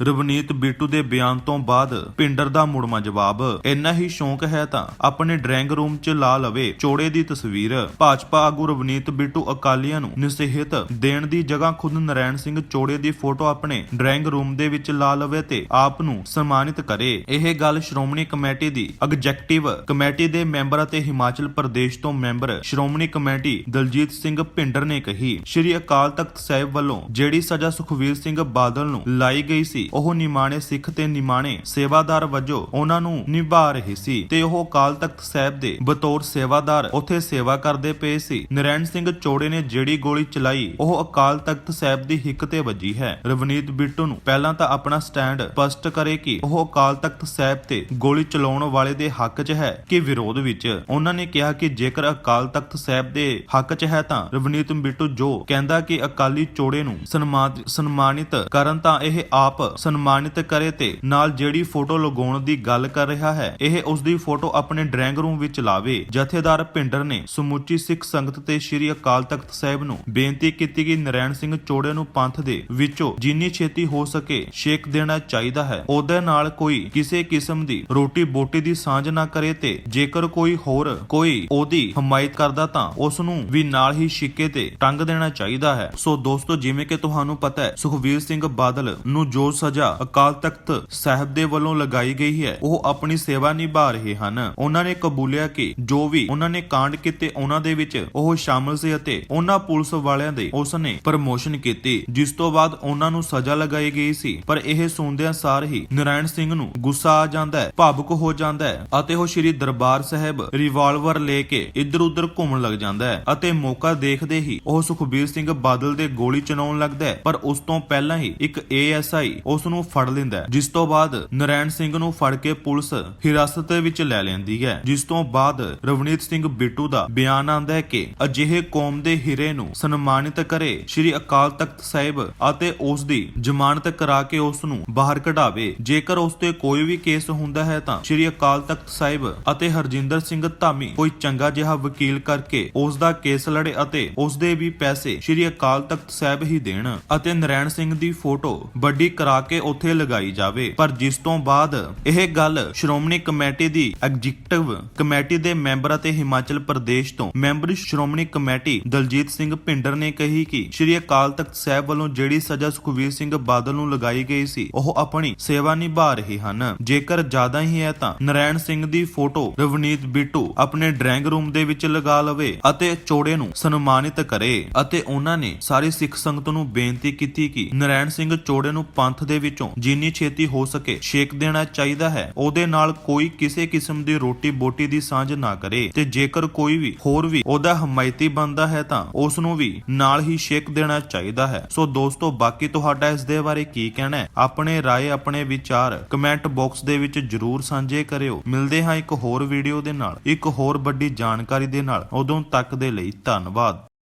ਰਵਨੀਤ ਬਿੱਟੂ ਦੇ ਬਿਆਨ ਤੋਂ ਬਾਅਦ ਪਿੰਡਰ ਦਾ ਮੁੜਮਾ ਜਵਾਬ, ਇੰਨਾ ਹੀ ਸ਼ੌਂਕ ਹੈ ਤਾਂ ਆਪਣੇ ਡਰਾਇੰਗ ਰੂਮ 'ਚ ਲਾ ਲਵੇ ਚੋੜੇ ਦੀ ਤਸਵੀਰ। ਭਾਜਪਾ ਆਗੂ ਰਵਨੀਤ ਬਿੱਟੂ ਅਕਾਲੀਆਂ ਨੂੰ ਨਸੀਹਤ ਦੇਣ ਦੀ ਜਗ੍ਹਾ ਖੁਦ ਨਰੈਣ ਸਿੰਘ ਚੋੜੇ ਦੀ ਫੋਟੋ ਆਪਣੇ ਡਰਾਇੰਗ ਰੂਮ ਦੇ ਵਿੱਚ ਲਾ ਲਵੇ ਤੇ ਆਪ ਨੂੰ ਸਨਮਾਨਿਤ ਕਰੇ। ਇਹ ਗੱਲ ਸ਼੍ਰੋਮਣੀ ਕਮੇਟੀ ਦੀ ਐਗਜ਼ੈਕਟਿਵ ਕਮੇਟੀ ਦੇ ਮੈਂਬਰ ਅਤੇ ਹਿਮਾਚਲ ਪ੍ਰਦੇਸ਼ ਤੋਂ ਮੈਂਬਰ ਸ਼੍ਰੋਮਣੀ ਕਮੇਟੀ ਦਲਜੀਤ ਸਿੰਘ ਭਿੰਡਰ ਨੇ ਕਹੀ, ਸ਼੍ਰੀ ਅਕਾਲ ਤਖਤ ਸਾਹਿਬ ਵੱਲੋਂ ਜਿਹੜੀ ਸਜ਼ਾ ਸੁਖਵੀਰ ਸਿੰਘ ਬਾਦਲ ਨੂੰ ਲਾਈ ਗਈ ਸੀ ਉਹ ਨਿਮਾਣੇ ਸਿੱਖ ਤੇ ਨਿਮਾਣੇ ਸੇਵਾਦਾਰ ਵਜੋਂ ਉਹਨਾਂ ਨੂੰ ਨਿਭਾ ਰਹੇ ਸੀ ਤੇ ਉਹ ਅਕਾਲ ਤਖਤ ਸਾਹਿਬ ਦੇ ਬਤੌਰ ਸੇਵਾਦਾਰ ਉੱਥੇ ਸੇਵਾ ਕਰਦੇ ਪਏ ਸੀ। ਨਰੈਣ ਸਿੰਘ ਚੋੜੇ ਨੇ ਜਿਹੜੀ ਗੋਲੀ ਚਲਾਈ, ਉਹ ਅਕਾਲ ਤਖਤ ਸਾਹਿਬ ਦੀ ਹਿੱਕ ਤੇ ਵੱਜੀ ਹੈ। ਰਵਨੀਤ ਬਿੱਟੂ ਨੂੰ ਪਹਿਲਾਂ ਤਾਂ ਆਪਣਾ ਸਟੈਂਡ ਸਪਸ਼ਟ ਕਰੇ ਕਿ ਉਹ ਅਕਾਲ ਤਖਤ ਸਾਹਿਬ ਤੇ ਗੋਲੀ ਚਲਾਉਣ ਵਾਲੇ ਦੇ ਹੱਕ 'ਚ ਹੈ ਕਿ ਵਿਰੋਧ ਵਿੱਚ। ਉਹਨਾਂ ਨੇ ਕਿਹਾ ਕਿ ਜੇਕਰ ਅਕਾਲ ਤਖਤ ਸਾਹਿਬ ਦੇ ਹੱਕ 'ਚ ਹੈ ਤਾਂ ਰਵਨੀਤ ਬਿੱਟੂ ਜੋ ਕਹਿੰਦਾ ਕਿ ਅਕਾਲੀ ਚੋੜੇ ਨੂੰ ਸਨਮਾਨ- ਸਨਮਾਨਿਤ ਕਰਨ ਤਾਂ ਇਹ ਆਪ ਸਨਮਾਨਿਤ ਕਰੇ ਤੇ ਨਾਲ ਜਿਹੜੀ ਫੋਟੋ ਲਗਾਉਣ ਦੀ ਗੱਲ ਕਰ ਰਿਹਾ ਹੈ, ਇਹ ਉਸ ਦੀ ਫੋਟੋ ਆਪਣੇ ਡਰਾਇੰਗ ਰੂਮ ਵਿੱਚ ਲਾਵੇ। ਜਥੇਦਾਰ ਭਿੰਡਰ ਨੇ ਸਮੁੱਚੀ ਸਿੱਖ ਸੰਗਤ ਤੇ ਸ੍ਰੀ ਅਕਾਲ ਤਖਤ ਸਾਹਿਬ ਨੂੰ ਬੇਨਤੀ ਕੀਤੀ ਕਿ ਨਰੈਣ ਸਿੰਘ ਚੋੜੇ ਨੂੰ ਪੰਥ ਦੇ ਵਿੱਚੋਂ ਜਿੰਨੀ ਛੇਤੀ ਹੋ ਸਕੇ ਛੇਕ ਦੇਣਾ ਚਾਹੀਦਾ ਹੈ। ਉਹਦੇ ਨਾਲ ਕੋਈ ਕਿਸੇ ਕਿਸਮ ਦੀ ਰੋਟੀ ਬੋਟੀ ਦੀ ਸਾਂਝ ਨਾ ਕਰੇ ਤੇ ਜੇਕਰ ਕੋਈ ਹੋਰ ਕੋਈ ਉਹਦੀ ਹਮਾਇਤ ਕਰਦਾ ਤਾਂ ਉਸ ਨੂੰ ਵੀ ਨਾਲ ਹੀ ਛਿੱਕੇ ਤੇ ਟੰਗ ਦੇਣਾ ਚਾਹੀਦਾ ਹੈ। ਸੋ ਦੋਸਤੋ, ਜਿਵੇਂ ਕਿ ਤੁਹਾਨੂੰ ਪਤਾ ਹੈ, ਸੁਖਵੀਰ ਸਿੰਘ ਬਾਦਲ ਨੂੰ ਜੋ ਸਜ਼ਾ ਅਕਾਲ ਤਖਤ ਸਾਹਿਬ ਦੇ ਵੱਲੋਂ ਲਗਾਈ ਗਈ ਹੈ। ਉਹ ਆਪਣੀ ਸੇਵਾ ਨਿਭਾ ਰਹੇ ਹਨ। ਉਹਨਾਂ ਨੇ ਕਬੂਲਿਆ ਕਿ ਜੋ ਵੀ ਉਹਨਾਂ ਨੇ ਕਾਂਡ ਕੀਤੇ ਉਹਨਾਂ ਦੇ ਵਿੱਚ ਉਹ ਸ਼ਾਮਲ ਸੀ ਅਤੇ ਉਹਨਾਂ ਪੁਲਿਸ ਵਾਲਿਆਂ ਦੇ ਉਸ ਨੇ ਪ੍ਰਮੋਸ਼ਨ ਕੀਤੀ, ਜਿਸ ਤੋਂ ਬਾਅਦ ਉਹਨਾਂ ਨੂੰ ਸਜ਼ਾ ਲਗਾਈ ਗਈ ਸੀ। ਪਰ ਇਹ ਸੁਣਦਿਆਂ ਸਾਰ ਹੀ ਨਰਾਇਣ ਸਿੰਘ ਨੂੰ ਗੁੱਸਾ ਆ ਜਾਂਦਾ ਹੈ, ਭਾਵੁਕ ਹੋ ਜਾਂਦਾ ਹੈ ਅਤੇ ਉਹ ਸ੍ਰੀ ਦਰਬਾਰ ਸਾਹਿਬ ਰਿਵਾਲਵਰ ਲੈ ਕੇ ਇੱਧਰ ਉੱਧਰ ਘੁੰਮਣ ਲੱਗ ਜਾਂਦਾ ਹੈ ਅਤੇ ਮੌਕਾ ਦੇਖਦੇ ਹੀ ਉਹ ਸੁਖਬੀਰ ਸਿੰਘ ਬਾਦਲ ਦੇ ਗੋਲੀ ਚਲਾਉਣ ਲੱਗਦਾ ਹੈ। ਪਰ ਉਸ ਤੋਂ ਪਹਿਲਾਂ ਹੀ ਇੱਕ ਏਐਸਆਈ ਉਸ ਨੂੰ ਫੜ ਲੈਂਦਾ ਹੈ, ਜਿਸ ਤੋਂ ਬਾਅਦ ਨਰੈਣ ਸਿੰਘ ਨੂੰ ਫੜ ਕੇ ਪੁਲਿਸ ਹਿਰਾਸਤ ਵਿੱਚ ਲੈ ਲੈਂਦੀ ਹੈ। ਜਿਸ ਤੋਂ ਬਾਅਦ ਰਵਨੀਤ ਸਿੰਘ ਬਿੱਟੂ ਦਾ ਬਿਆਨ ਆਂਦਾ ਹੈ ਕਿ ਅਜਿਹੇ ਕੌਮ ਦੇ ਹੀਰੇ ਨੂੰ ਸਨਮਾਨਿਤ ਕਰੇ ਸ੍ਰੀ ਅਕਾਲ ਤਖਤ ਸਾਹਿਬ ਅਤੇ ਉਸ ਦੀ ਜ਼ਮਾਨਤ ਕਰਾ ਕੇ ਉਸ ਨੂੰ ਬਾਹਰ ਕਢਾਵੇ। ਜੇਕਰ ਉਸ ਤੇ ਕੋਈ ਵੀ ਕੇਸ ਹੁੰਦਾ ਹੈ ਤਾਂ ਸ੍ਰੀ ਅਕਾਲ ਤਖਤ ਸਾਹਿਬ ਅਤੇ ਹਰਜਿੰਦਰ ਸਿੰਘ ਧਾਮੀ ਕੋਈ ਚੰਗਾ ਜਿਹਾ ਵਕੀਲ ਕਰਕੇ ਉਸ ਦਾ ਕੇਸ ਲੜੇ ਅਤੇ ਉਸ ਦੇ ਵੀ ਪੈਸੇ ਸ੍ਰੀ ਅਕਾਲ ਤਖਤ ਸਾਹਿਬ ਹੀ ਦੇਣ ਅਤੇ ਨਰੈਣ ਸਿੰਘ ਦੀ ਫੋਟੋ ਵੱਡੀ ਕਰਾ ਕੇ ਉੱਥੇ ਲਗਾਈ ਜਾਵੇ। ਪਰ ਜਿਸ ਤੋਂ ਬਾਅਦ ਇਹ ਗੱਲ ਸ਼੍ਰੋਮਣੀ ਕਮੇਟੀ ਦੀ ਐਗਜ਼ੀਕਟਿਵ ਕਮੇਟੀ ਦੇ ਮੈਂਬਰ ਅਤੇ ਹਿਮਾਚਲ ਪ੍ਰਦੇਸ਼ ਤੋਂ ਮੈਂਬਰ ਸ਼੍ਰੋਮਣੀ ਕਮੇਟੀ ਦਲਜੀਤ ਸਿੰਘ ਭਿੰਡਰ ਨੇ ਕਹੀ ਕਿ ਸ੍ਰੀ ਅਕਾਲ ਤਖਤ ਸਾਹਿਬ ਵੱਲੋਂ ਜਿਹੜੀ ਸਜ਼ਾ ਸੁਖਵੀਰ ਸਿੰਘ ਬਾਦਲ ਨੂੰ ਲਗਾਈ ਗਈ ਸੀ, ਉਹ ਆਪਣੀ ਸੇਵਾ ਨਿਭਾ ਰਹੇ ਹਨ। ਜੇਕਰ ਜ਼ਿਆਦਾ ਹੀ ਹੈ ਤਾਂ ਨਰੈਣ ਸਿੰਘ ਦੀ ਫੋਟੋ ਰਵਨੀਤ ਬਿੱਟੂ ਆਪਣੇ ਡਰਾਇੰਗ ਰੂਮ ਦੇ ਵਿੱਚ ਲਗਾ ਲਵੇ ਅਤੇ ਚੋੜੇ ਨੂੰ ਸਨਮਾਨਿਤ ਕਰੇ। ਅਤੇ ਉਹਨਾਂ ਨੇ ਸਾਰੀ ਸਿੱਖ ਸੰਗਤ ਨੂੰ ਬੇਨਤੀ ਕੀਤੀ ਕਿ ਨਰੈਣ ਸਿੰਘ ਚੋੜੇ ਨੂੰ ਪੰਥ ਦੇ ਵਿੱਚੋਂ ਜਿੰਨੀ ਛੇਤੀ ਹੋ ਸਕੇ ਛੇਕ ਦੇਣਾ ਚਾਹੀਦਾ ਹੈ। ਉਹਦੇ ਨਾਲ ਕੋਈ ਕਿਸੇ ਕਿਸਮ ਦੀ ਰੋਟੀ ਬੋਟੀ ਦੀ ਸਾਂਝ ਨਾ ਕਰੇ ਤੇ ਜੇਕਰ ਕੋਈ ਵੀ ਹੋਰ ਵੀ ਉਹਦਾ ਹਮਾਇਤੀ ਬੰਦਾ ਹੈ ਤਾਂ ਉਸ ਨੂੰ ਵੀ ਨਾਲ ਹੀ ਛੇਕ ਦੇਣਾ ਚਾਹੀਦਾ ਹੈ। ਸੋ ਦੋਸਤੋ, ਬਾਕੀ ਤੁਹਾਡਾ ਇਸ ਦੇ ਬਾਰੇ ਕੀ ਕਹਿਣਾ ਹੈ? ਆਪਣੇ ਰਾਏ, ਆਪਣੇ ਵਿਚਾਰ ਕਮੈਂਟ ਬਾਕਸ ਦੇ ਵਿੱਚ ਜਰੂਰ ਸਾਂਝੇ ਕਰਿਓ। ਮਿਲਦੇ ਹਾਂ ਇੱਕ ਹੋਰ ਵੀਡੀਓ ਦੇ ਨਾਲ। ਇੱਕ ਹੋਰ ਵੱਡੀ ਜਾਣਕਾਰੀ ਦੇ ਨਾਲ। ਉਦੋਂ ਤੱਕ ਦੇ ਲਈ ਧੰਨਵਾਦ।